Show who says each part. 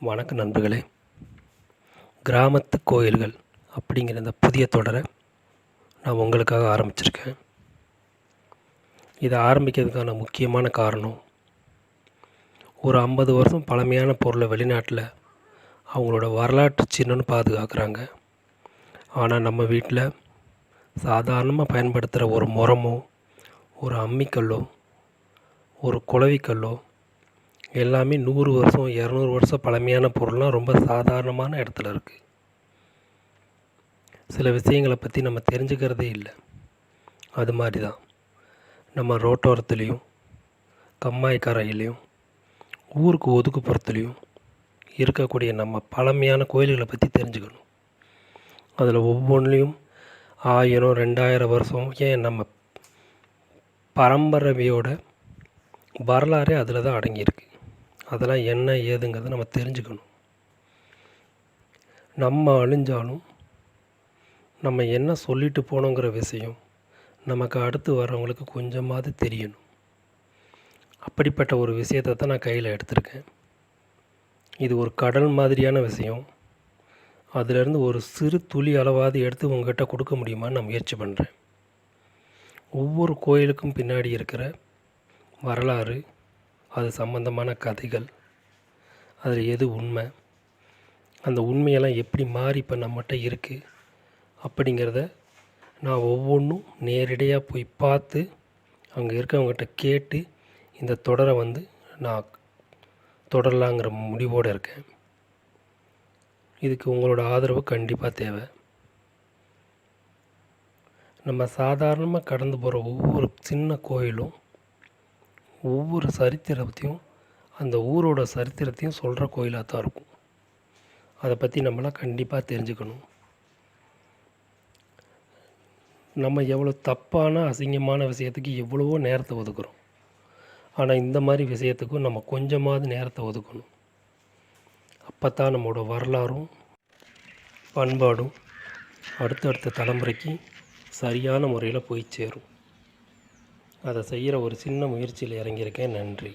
Speaker 1: வணக்கம் நண்பர்களே. கிராமத்து கோயில்கள் அப்படிங்கிற இந்த புதிய தொடரை நான் உங்களுக்காக ஆரம்பிச்சிருக்கேன். இதை ஆரம்பிக்கிறதுக்கான முக்கியமான காரணம் ஒரு ஐம்பது வருஷம் பழமையான பொருளை வெளிநாட்டில் அவங்களோட வரலாற்று சின்னன்னு பாதுகாக்கிறாங்க. ஆனால் நம்ம வீட்டில் சாதாரணமாக பயன்படுத்துகிற ஒரு முறமோ ஒரு அம்மிக்கல்லோ ஒரு குளவிக்கல்லோ எல்லாமே நூறு வருஷம் இரநூறு வருஷம் பழமையான பொருள்லாம் ரொம்ப சாதாரணமான இடத்துல இருக்குது சில விஷயங்களை பற்றி நம்ம தெரிஞ்சுக்கிறதே இல்லை. அது மாதிரி தான் நம்ம ரோட்டோரத்துலேயும் கம்மாய்க்காரையிலையும் ஊருக்கு ஒதுக்குப்புறத்துலேயும் இருக்கக்கூடிய நம்ம பழமையான கோயில்களை பற்றி தெரிஞ்சுக்கணும். அதில் ஒவ்வொன்றுலேயும் ஆயிரம் ரெண்டாயிரம் வருஷம் ஏன் நம்ம பரம்பரையோட வரலாறே அதில் தான் அடங்கியிருக்கு. அதெல்லாம் என்ன ஏதுங்கிறத நம்ம தெரிஞ்சுக்கணும். நம்ம அழிஞ்சாலும் நம்ம என்ன சொல்லிட்டு போனோங்கிற விஷயம் நமக்கு அடுத்து வர்றவங்களுக்கு கொஞ்சமாவது தெரியணும். அப்படிப்பட்ட ஒரு விஷயத்தை தான் நான் கையில் எடுத்திருக்கேன். இது ஒரு கடல் மாதிரியான விஷயம். அதிலிருந்து ஒரு சிறு துளி அளவாவது எடுத்து உங்ககிட்ட கொடுக்க முடியுமான்னு நான் முயற்சி பண்ணுறேன் ஒவ்வொரு கோயிலுக்கும் பின்னாடி இருக்கிற வரலாறு அது சம்பந்தமான கதைகள். அதில் எது உண்மை? அந்த உண்மையெல்லாம் எப்படி மாறி இப்போ நம்மகிட்ட இருக்குது அப்படிங்கிறத நான் ஒவ்வொன்றும் நேரடியாக போய் பார்த்து அங்கே இருக்கவங்ககிட்ட கேட்டு இந்த தொடரை வந்து நான் தொடரலாங்கிற முடிவோடு இருக்கேன். இதுக்கு உங்களோட ஆதரவு கண்டிப்பாக தேவை. நம்ம சாதாரணமாக கடந்து போகிற ஒவ்வொரு சின்ன கோயிலும் ஒவ்வொரு சரித்திரத்தையும் அந்த ஊரோட சரித்திரத்தையும் சொல்கிற கோயிலாக தான் இருக்கும். அதை பற்றி நம்மளாம் கண்டிப்பாக தெரிஞ்சுக்கணும். நம்ம எவ்வளோ தப்பான அசிங்கமான விஷயத்துக்கு எவ்வளவோ நேரத்தை ஒதுக்குறோம். ஆனால் இந்த மாதிரி விஷயத்துக்கும் நம்ம கொஞ்சமாவது நேரத்தை ஒதுக்கணும். அப்போ தான் நம்மளோட வரலாறும் பண்பாடும் அடுத்தடுத்த தலைமுறைக்கு சரியான முறையில் போய் சேரும். அதை செய்கிற ஒரு சின்ன முயற்சியில் இறங்கியிருக்கேன். நன்றி.